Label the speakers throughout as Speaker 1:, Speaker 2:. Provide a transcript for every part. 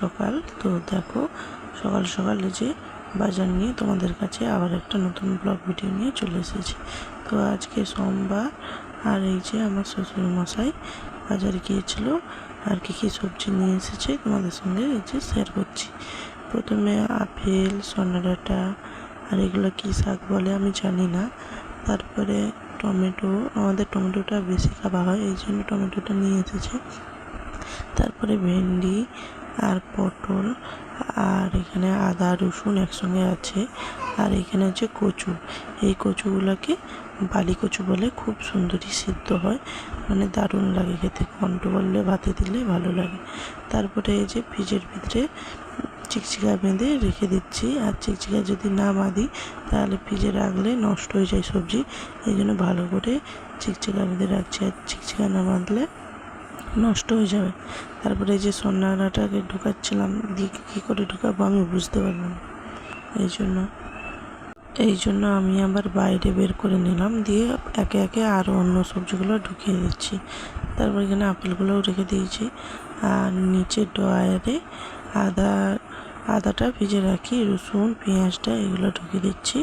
Speaker 1: সকাল। তো দেখো, সকাল সকাল যে বাজার নিয়ে তোমাদের কাছে আবার একটা নতুন ব্লগ ভিডিও নিয়ে চলে এসেছি। তো আজকে সোমবার, আর এই যে আমার শ্বশুর মশাই বাজারে গিয়েছিল, আর কী কী সবজি নিয়ে এসেছে তোমাদের সঙ্গে এই যে শেয়ার করছি। প্রথমে আপেল সোনাডাটা আর এগুলো কী শাক বলে আমি জানি না। তারপরে টমেটো, আমাদের টমেটোটা বেশি খাওয়া হয়, এই জন্য টমেটোটা নিয়ে এসেছে। তারপরে ভেন্ডি আর পটল আর এখানে আদা, রসুন একসঙ্গে আছে। আর এখানে হচ্ছে কচু। এই কচুগুলোকে বালি কচু বলে খুব সুন্দরই সিদ্ধ হয়। মানে দারুণ লাগে খেতে। কন্ট বললে, ভাতে দিলে ভালো লাগে। তারপরে এই যে ফ্রিজের ভিতরে চিকচিকা বেঁধে রেখে দিচ্ছি। আর চিকচিকা যদি না বাঁধি, তাহলে ফ্রিজে রাখলে নষ্ট হয়ে যায় সবজি। এই জন্য ভালো করে চিকচিকা বেঁধে রাখছি। আর চিকচিকা না বাঁধলে নষ্ট হয়ে যাবে। তারপরে যে সোনাটাকে ঢুকাচ্ছিলাম, দিয়ে কী করে ঢুকাবো আমি বুঝতে পারলাম এই জন্য এই জন্য আমি আবার বাইরে বের করে নিলাম, দিয়ে একে একে আরও অন্য সবজিগুলো ঢুকিয়ে দিচ্ছি। তারপর এখানে আপেলগুলোও রেখে দিয়েছি। আর নিচে ড্রয়ারে আদা, আদাটা ভিজে রাখি, রসুন, পেঁয়াজটা এগুলো ঢুকিয়ে দিচ্ছি।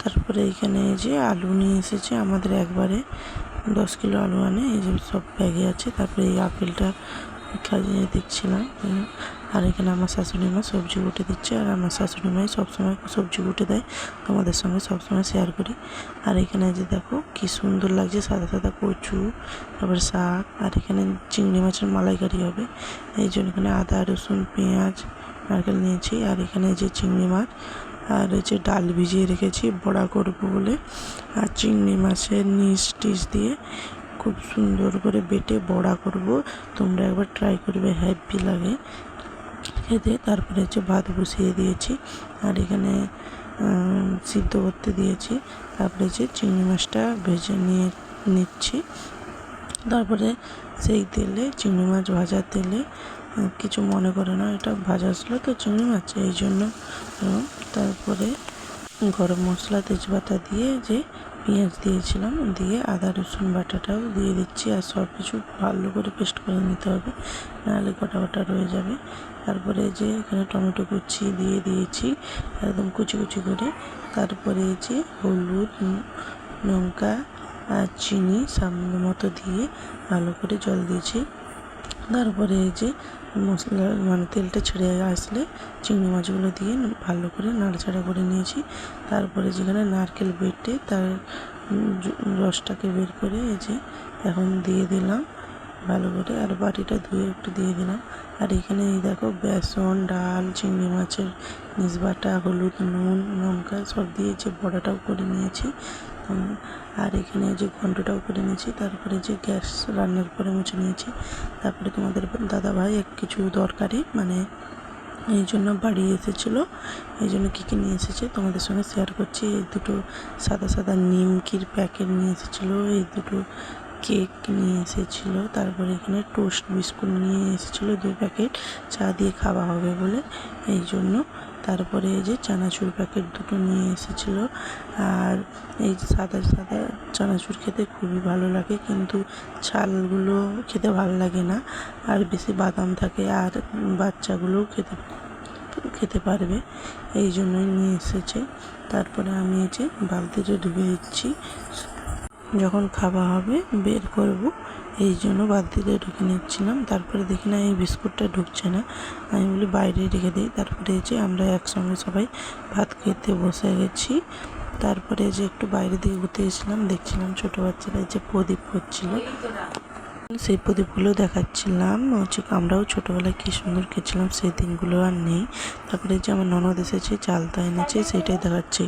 Speaker 1: তারপরে এখানে এই যে আলু নিয়ে এসেছে, আমাদের একবারে দশ কিলো আলু আনে, এই যে সব ব্যাগে আছে। তারপরে এই আপেলটা খাইয়ে দিচ্ছিলাম আর এখানে আমার শাশুড়ি মা সবজি কুটে দিচ্ছে, আর আমার শাশুড়ি মাই সবসময় সবজি কুটে দেয়, তোমাদের সঙ্গে সবসময় শেয়ার করি। আর এখানে যে দেখো, কি সুন্দর লাগছে, সাদা সাদা কচু, তারপরে শাক, আর এখানে চিংড়ি মাছের মালাইকারি হবে। এই জন্য এখানে আদা, রসুন, পেঁয়াজ, নারকেল নিয়েছি, আর এখানে যে চিংড়ি মাছ আর হচ্ছে ডাল ভিজিয়ে রেখেছি, বড়া করব বলে। আর চিংড়ি মাছের নিচ টিচ দিয়ে খুব সুন্দর করে বেটে বড়া করব। তোমরা একবার ট্রাই করবে হ্যাপি লাগে। খেতে তারপরে হচ্ছে ভাত বসিয়ে দিয়েছি। আর এখানে সিদ্ধ করতে দিয়েছি। তারপরে যে চিংড়ি মাছটা ভেজে নিয়ে, নিচ্ছি। তারপরে সেই তেলে, চিংড়ি মাছ ভাজার তেলে কিছু মনে করে না, এটা ভাজা ছিল তো চিংড়ি মাছ, এই জন্য তারপরে গরম মশলা তেজপাতা দিয়ে যে পেঁয়াজ দিয়েছিলাম, দিয়ে আদা, রসুন বাটাটাও দিয়ে দিচ্ছি, আর সব কিছু ভালো করে পেস্ট করে নিতে হবে, নাহলে গোটা গোটা রয়ে যাবে। তারপরে যে এখানে টমেটো কুচি দিয়ে দিয়েছি, একদম কুচি কুচি করে, তারপরে যে হলুদ লঙ্কা আর চিনি সামান্য মতো দিয়ে ভালো করে জল দিয়েছি। তারপরে এই যে মশলা মানে তেলটা ছেড়ে আসলে চিংড়ি মাছগুলো দিয়ে ভালো করে নাড়াচাড়া করে নিয়েছি। তারপরে যেখানে নারকেল বেটে তার রসটাকে বের করে এই যে এখন দিয়ে দিলাম ভালো করে। আর বাটিটা ধুয়ে একটু দিয়ে দিলাম। আর এখানে এই দেখো বেসন, ডাল, চিংড়ি মাছের নিজবাটা হলুদ, নুন, লঙ্কা সব দিয়ে যে বড়াটাও করে নিয়েছি। উম, আর এখানে যে ঘন্টটাও করে নিয়েছি তারপরে যে গ্যাস রান্নার পরে মুছে নিয়েছি। তারপরে তোমাদের দাদাভাই এক কিছু দরকারি মানে এই জন্য বাড়ি এসেছিল। এই জন্য কী কী নিয়ে এসেছে তোমাদের সঙ্গে শেয়ার করছি। এই দুটো সাদা সাদা নিমকির প্যাকেট নিয়ে এসেছিল এই দুটো কেক নিয়ে এসেছিল তারপরে এখানে টোস্ট বিস্কুট নিয়ে এসেছিল দুই প্যাকেট চা দিয়ে খাওয়া হবে বলে। এই জন্য তারপরে এই যে চানাচুর প্যাকেট দুটো নিয়ে এসেছিল। আর এই যে সাদা সাদা চানাচুর খেতে খুবই ভালো লাগে, কিন্তু ছালগুলো খেতে ভালো লাগে না, আর বেশি বাদাম থাকে আর বাচ্চাগুলোও খেতে খেতে পারবে, এই জন্যই নিয়ে এসেছে। তারপরে আমি এই যে বালতিতে ডুবে দিচ্ছি। যখন খাওয়া হবে বের করব। এই জন্য বালতিতে ঢুকে নিচ্ছিলাম। তারপরে দেখি না, এই বিস্কুটটা ঢুকছে না। আমি বলি, বাইরে রেখে দিই তারপরে এই যে আমরা একসঙ্গে সবাই ভাত খেতে বসে গেছি। তারপরে যে একটু বাইরে দিকে ঘুরতে গেছিলাম, দেখছিলাম ছোটো বাচ্চারা যে প্রদীপ করছিল সেই প্রদীপগুলো দেখাচ্ছিলাম। হচ্ছে আমরাও ছোটোবেলায় কী সুন্দর খেয়েছিলাম, সেই দিনগুলো আর নেই। তারপরে যে আমার ননদ এসেছে, চালতা এনেছে সেটাই দেখাচ্ছি।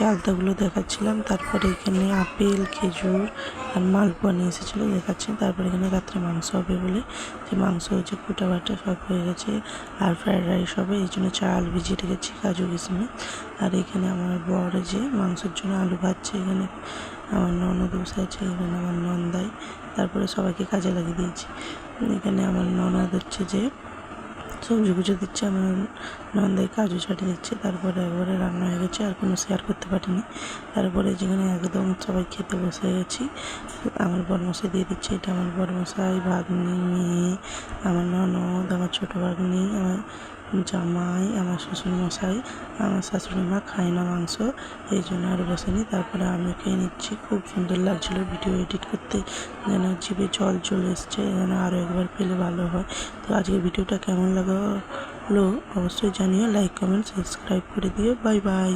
Speaker 1: চালতাগুলো দেখাচ্ছিলাম, তারপরে এখানে আপেল, খেজুর আর মালপোয়া নিয়ে এসেছিল, দেখাচ্ছি। তারপরে এখানে রাত্রে মাংস হবে বলে, যে মাংস হচ্ছে কুটা বাটা সব হয়ে গেছে, আর ফ্রায়েড রাইস হবে। এই জন্য চাল ভিজিয়ে রেখেছি, কাজু, কিশমিশ। আর এখানে আমার বর যে মাংসের জন্য আলু ভাজছে, এখানে আমার ননদ বসে আছে, এখানে আমার নন্দাই। তারপরে সবাইকে কাজে লাগিয়ে দিয়েছি। এখানে আমার ননদ হচ্ছে যে সবজি গুজে দিচ্ছে আমার নন্দাই কাজু ছাড়িয়ে দিচ্ছে, তারপরে একবারে রান্না হয়ে গেছে, আর কোনো শেয়ার করতে পারিনি। তারপরে যেখানে একদম সবাই খেতে বসে গেছি, আমার বরমশাই দিয়ে দিচ্ছে, এটা আমার বরমশাই, ভাগ্নি, মেয়ে, আমার ননদ, আমার ছোটো ভাগ্নি, আমার জামাই, আমার শ্বশুরমশাই, আমার শাশুড়ি মা খায় না মাংস, এই জন্য আর বসেনি তারপরে আমি খেয়ে নিচ্ছি। খুব সুন্দর লাগছিল ভিডিও এডিট করতে। যেন জিভে জল চলে এসছে, যেন আরও একবার পেলে ভালো হয়। তো আজকে ভিডিওটা কেমন লাগল? অবশ্যই জানিও। লাইক কমেন্ট সাবস্ক্রাইব করে দিও। Bye bye